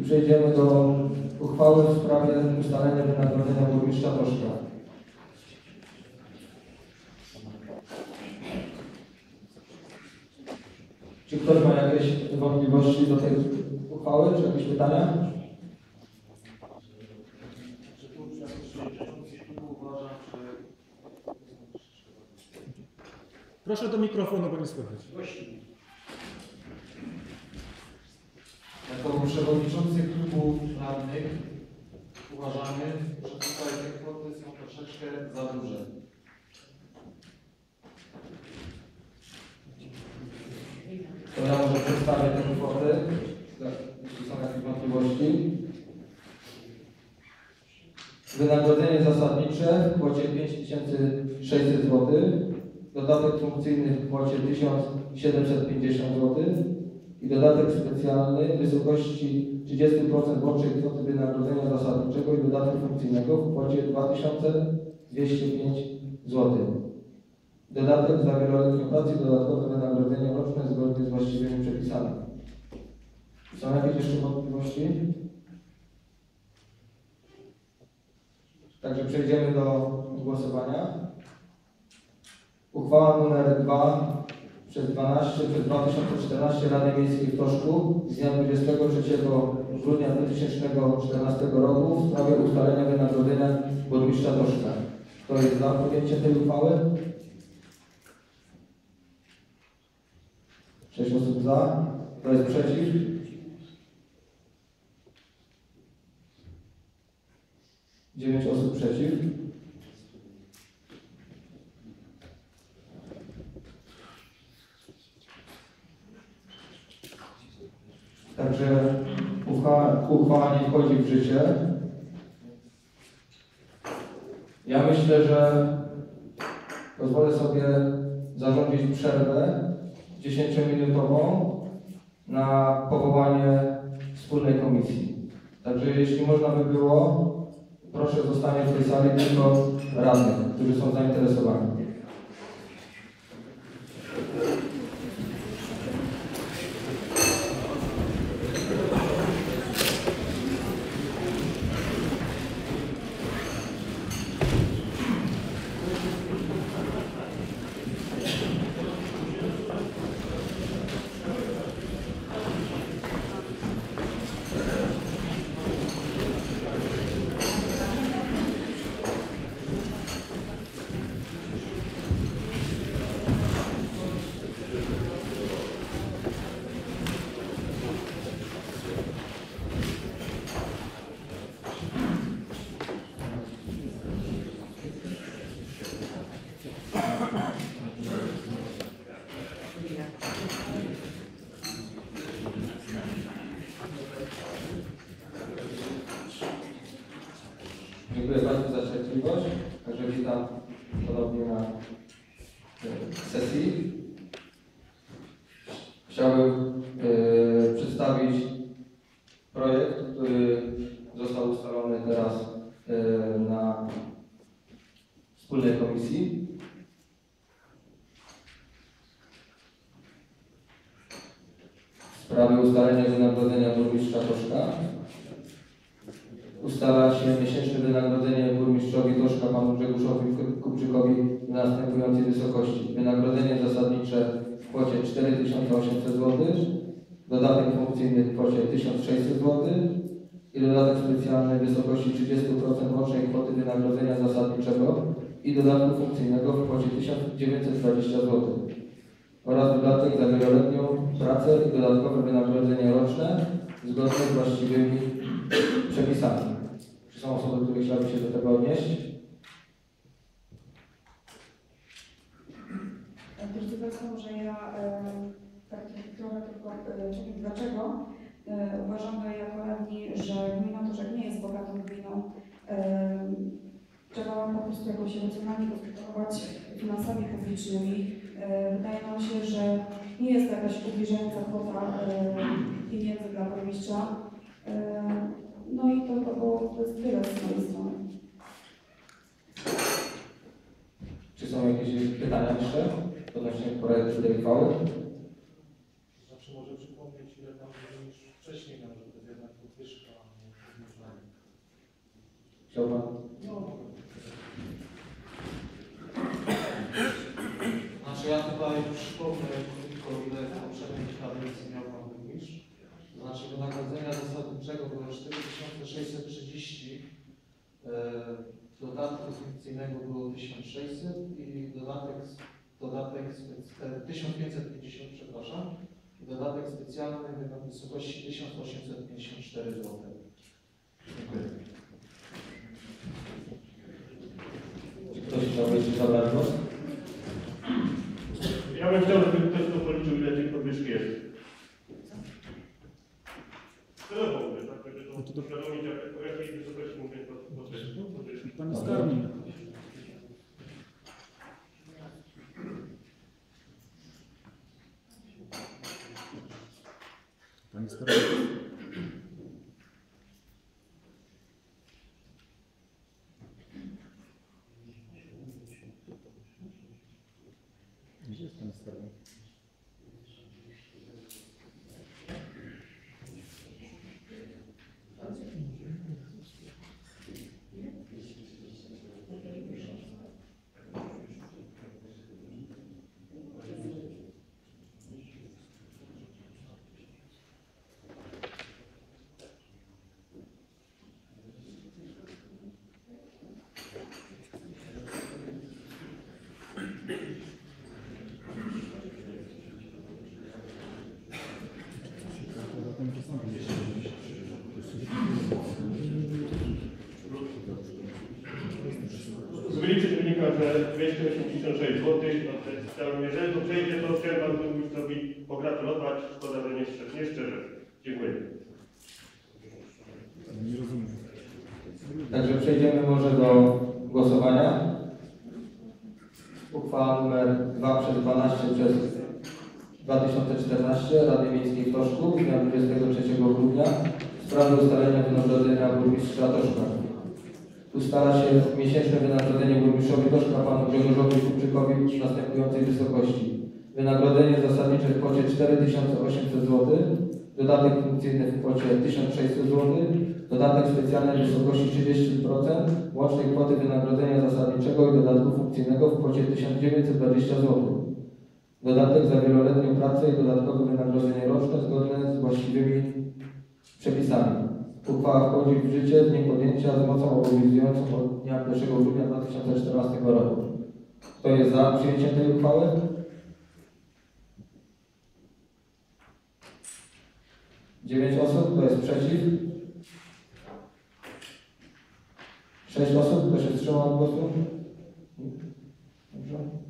I przejdziemy do uchwały w sprawie ustalenia wynagrodzenia burmistrza Toszka. Czy ktoś ma jakieś wątpliwości do tej uchwały, czy jakieś pytania? Proszę do mikrofonu, bo nie słychać. Jako przewodniczący klubu radnych uważamy, że tutaj te kwoty są troszeczkę za duże. To ja może przedstawię te kwoty, tak, jeśli są jakieś wątpliwości. Wynagrodzenie zasadnicze w kwocie 5600 zł, dodatek funkcyjny w kwocie 1750 zł i dodatek specjalny w wysokości 30% łącznej kwoty wynagrodzenia zasadniczego i dodatku funkcyjnego w kwocie 2205 zł. Dodatek za wieloletnią pracę i dodatkowe wynagrodzenie roczne zgodnie z właściwymi przepisami. Są jakieś jeszcze wątpliwości? Także przejdziemy do głosowania. Uchwała nr 2 przez 12 przez 2014 Rady Miejskiej w Toszku z dnia 23 grudnia 2014 roku w sprawie ustalenia wynagrodzenia burmistrza Toszka. Kto jest za podjęciem tej uchwały? Sześć osób za. Kto jest przeciw? Dziewięć osób przeciw. Także uchwała, nie wchodzi w życie. Ja myślę, że pozwolę sobie zarządzić przerwę 10-minutową na powołanie wspólnej komisji. Także jeśli można by było, proszę zostanie w tej sali tylko radnych, którzy są zainteresowani. Dziękuję Także witam ponownie na e, sesji. Chciałbym e, przedstawić projekt, który został ustalony teraz e, na wspólnej komisji. W sprawie ustalenia wynagrodzenia burmistrza Toszka ustala się miesięczne wynagrodzenie burmistrzowi Toszka panu Grzegorzowi Kupczykowi w następującej wysokości. Wynagrodzenie zasadnicze w kwocie 4800 zł, dodatek funkcyjny w kwocie 1600 zł i dodatek specjalny w wysokości 30% łącznej kwoty wynagrodzenia zasadniczego i dodatku funkcyjnego w kwocie 1920 zł oraz dodatek za wieloletnią pracę i dodatkowe wynagrodzenie roczne zgodnie z właściwymi przepisami. Czy są osoby, które chciałyby się do tego odnieść? Drodzy Państwo, może ja e, tak trochę tylko e, dlaczego e, uważamy jako radni, że gmina Torzek nie jest bogatą gminą. E, trzeba po prostu jakoś racjonalnie gospodarować finansami publicznymi. E, wydaje nam się, że nie jest to jakaś ubliżająca kwota e, pieniędzy dla burmistrza. No i to, to było to jest tyle z mojej strony. Czy są jakieś pytania jeszcze odnośnie projektu tej uchwały? Zawsze może przypomnieć, ile tam było niż wcześniej, nam, że to jest jednak podwyżka. Chciałbym. No, no. Znaczy ja chyba już przypomnę krótko, ile w poprzedniej kadencji miał Pan znaczy wynagrodzenia zasadniczego było 4630, e, dodatku funkcyjnego było 1600 i dodatek, dodatek spe- e, 1550, przepraszam, i dodatek specjalny w wysokości 1854 zł. Dziękuję. Czy ktoś chciałby zabrać głos? Ja bym chciał, żeby ktoś to policzył, ile tych podwyżki jest. Они стараются. Есть на стороне. 286 zł. No, jeżeli to przejdzie, to chciałem Panu Burmistrzowi pogratulować. Szkoda, że nie szczerze. Nie szczerze. Dziękuję. Nie rozumiem. Także przejdziemy może do głosowania. Uchwała nr 2 przez 12 przez 2014 Rady Miejskiej w Toszku z dnia 23 grudnia w sprawie ustalenia wynagrodzenia burmistrza Toszka. Ustala się miesięczne wynagrodzenie burmistrzowi Toszka panu Grzegorzowi Kupczykowi w następującej wysokości. Wynagrodzenie zasadnicze w kwocie 4800 zł, dodatek funkcyjny w kwocie 1600 zł, dodatek specjalny w wysokości 30% łącznej kwoty wynagrodzenia zasadniczego i dodatku funkcyjnego w kwocie 1920 zł. Dodatek za wieloletnią pracę i dodatkowe wynagrodzenie roczne zgodne z właściwymi przepisami. Uchwała wchodzi w życie z dniem podjęcia z mocą obowiązującą od dnia 1 grudnia 2014 roku. Kto jest za przyjęciem tej uchwały? Dziewięć osób. Kto jest przeciw? Sześć osób. Kto się wstrzymał od głosu? Dobrze.